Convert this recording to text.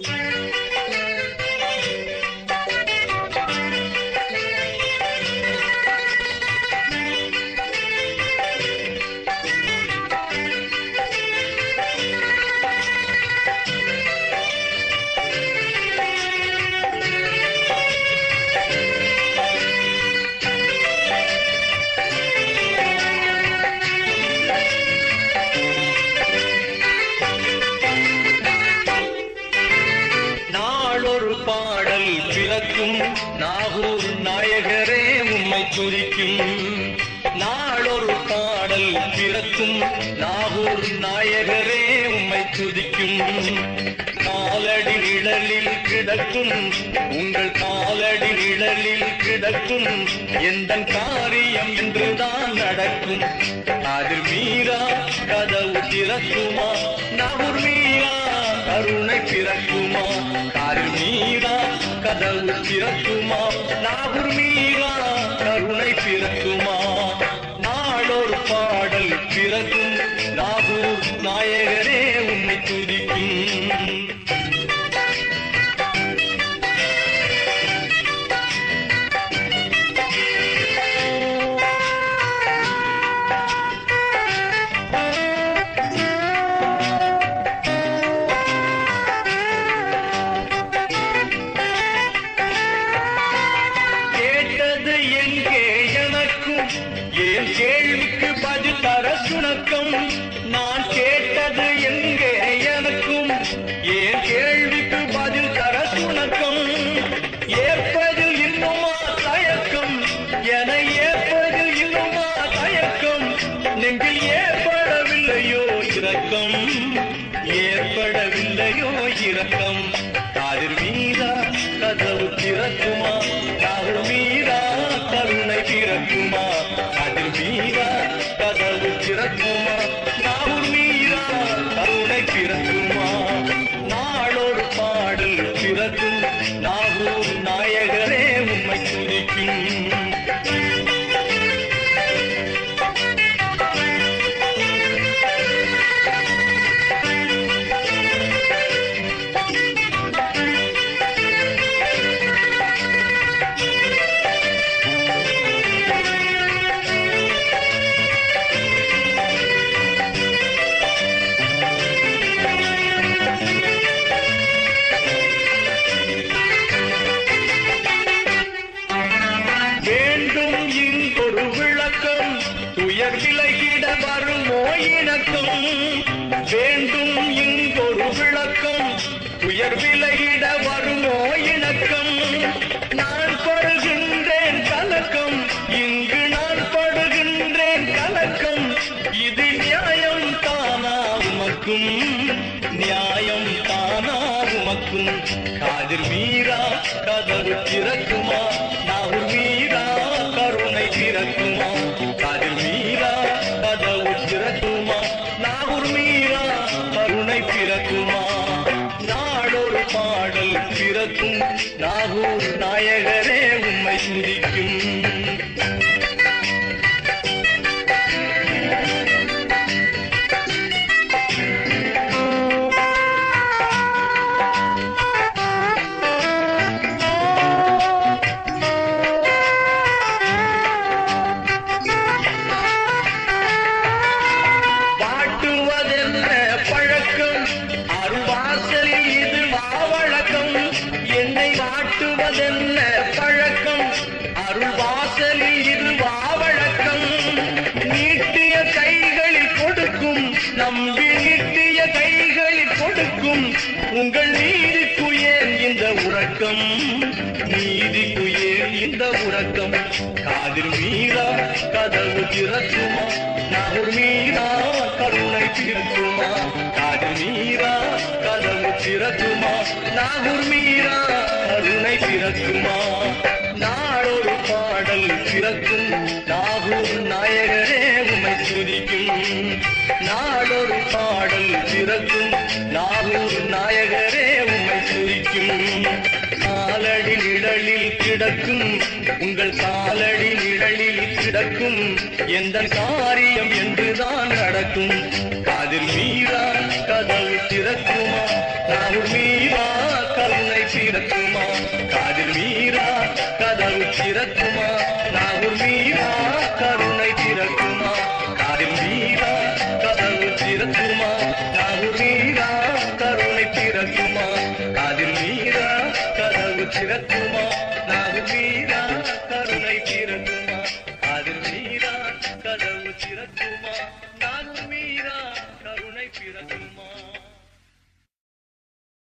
நாளொரு நாகூர் நாயகரே உம்மை துதிக்கும். நாளொரு பாடல் பிறக்கும். நாகூர் நாயகரே உம்மை துதிக்கும். காலடி நிழலில் கிடக்கும். உங்கள் காலடி நிழலில் கிடக்கும். எந்த காரியம் என்றுதான் நடக்கும். அதில் மீரா கதவு திறக்குமா? நாகூர் மீரா கருணை பிறக்குமா? காதல் பிறக்குமா? நாகூர் மீரா கருணை பிறக்குமா? நாடோர் பாடல் பிறக்கும். நாகூர் நாயகர் இரக்கம் ஏற்படவில்லையோ இரக்கம். காதிர் மீதா கதவு திறக்கும். இணக்கம் வேண்டும் இங்கொரு விளக்கம். உயர் விலகிட வருமோ இணக்கம். நான் படுகின்றேன் கலக்கம். இங்கு நான் படுகின்றேன் கலக்கம். இது நியாயம் தானா உமக்கும்? நியாயம் தானா உமக்கும்? காதில் மீரா கதவு திறக்குமா? நான் மீரா கருணை திறக்குமா? பிறக்குமா? நாடொரு பாடல் பிறக்கும். நாகூர் நாயகரே உம்மை துதிக்கும் வாட்டுவதென்ன பழக்கம்? அருள்வாசலில் இது மாவழக்கம் நீட்டிய கைகளில் கொடுக்கும் நம்பி நீட்டிய கைகளில் கொடுக்கும் உங்கள் நீதிக்கு ஏன் இந்த உறக்கம். நீதிக்கு ஏன் இந்த உறக்கம். காதில் மீறா கதவு திறக்குமா? நகர் மீறா கருணை தீர்க்குமா? காதில் மீறா கதவு திறக்குமா? நாகூர் மீரா கருணை பிறக்குமா? நாடொரு பாடல் பிறக்கும். நாகூர் நாயகரே உமை துதிக்கும். நாடொரு பாடல் பிறக்கும். நாகூர் நாயகரே உமை துதிக்கும். காலடி நிழலில் கிடக்கும். உங்கள் காலடி நிழலில் கிடக்கும். எந்த காரியம் என்றுதான் நடக்கும். அதில் மீறா மீறா கதவு திறக்குமா நாகூர் மீரா கருணை திறக்குமா காதில் மீரா கதவு திறக்குமா